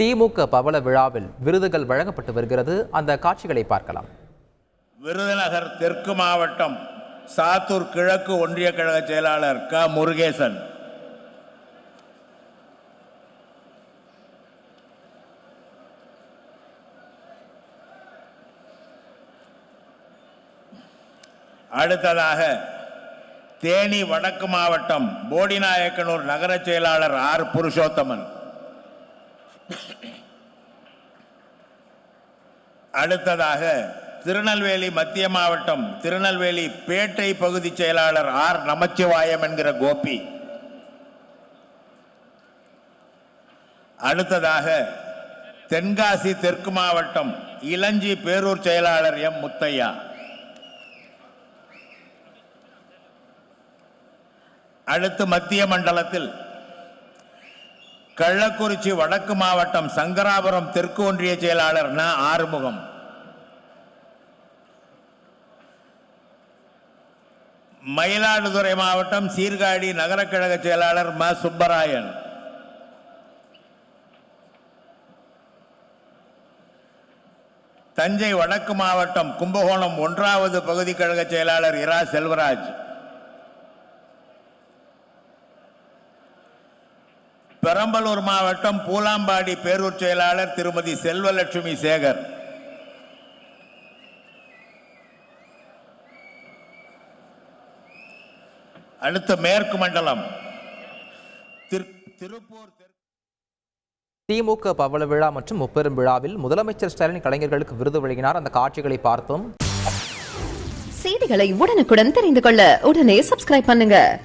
திமுக பவள விழாவில் விருதுகள் வழங்கப்பட்டு வருகிறது. அந்த காட்சிகளை பார்க்கலாம். விருதுநகர் தெற்கு மாவட்டம் சாத்தூர் கிழக்கு ஒன்றிய கழக செயலாளர் க. முருகேசன். அடுத்ததாக தேனி வடக்கு மாவட்டம் போடிநாயக்கனூர் நகர செயலாளர் ஆர். புருஷோத்தமன். அடுத்ததாக திருநெல்வேலி மத்திய மாவட்டம் திருநெல்வேலி பேட்டை பகுதி செயலாளர் ஆர் நமச்சிவாயம் என்கிற கோபி. அடுத்ததாக தென்காசி தெற்கு மாவட்டம் இளஞ்சி பேரூர் செயலாளர் எம் முத்தையா. அடுத்து மத்திய மண்டலத்தில் கள்ளக்குறிச்சி வடக்கு மாவட்டம் சங்கராபுரம் தெற்கு ஒன்றிய செயலாளர் ந. ஆறுமுகம். மயிலாடுதுறை மாவட்டம் சீர்காழி நகர கழக செயலாளர் ம. சுப்பராயன். தஞ்சை வடக்கு மாவட்டம் கும்பகோணம் ஒன்றாவது பகுதி கழக செயலாளர் இரா. செல்வராஜ். பெரம்பலூர் மாவட்டம் பூலாம்பாடி பேரூர் செயலாளர் திருமதி செல்வலட்சுமி சேகர். அடுத்த மேற்கு மண்டலம். திரு- திருப்பூர் திமுக பவள விழா மற்றும் முப்பெரும் விழாவில் முதலமைச்சர் ஸ்டாலின் கலைஞர்களுக்கு விருது வழங்கினார். அந்த காட்சிகளை பார்த்தோம் செய்திகளை உடனுக்குடன் தெரிந்து கொள்ள உடனே சப்ஸ்கிரைப் பண்ணுங்க.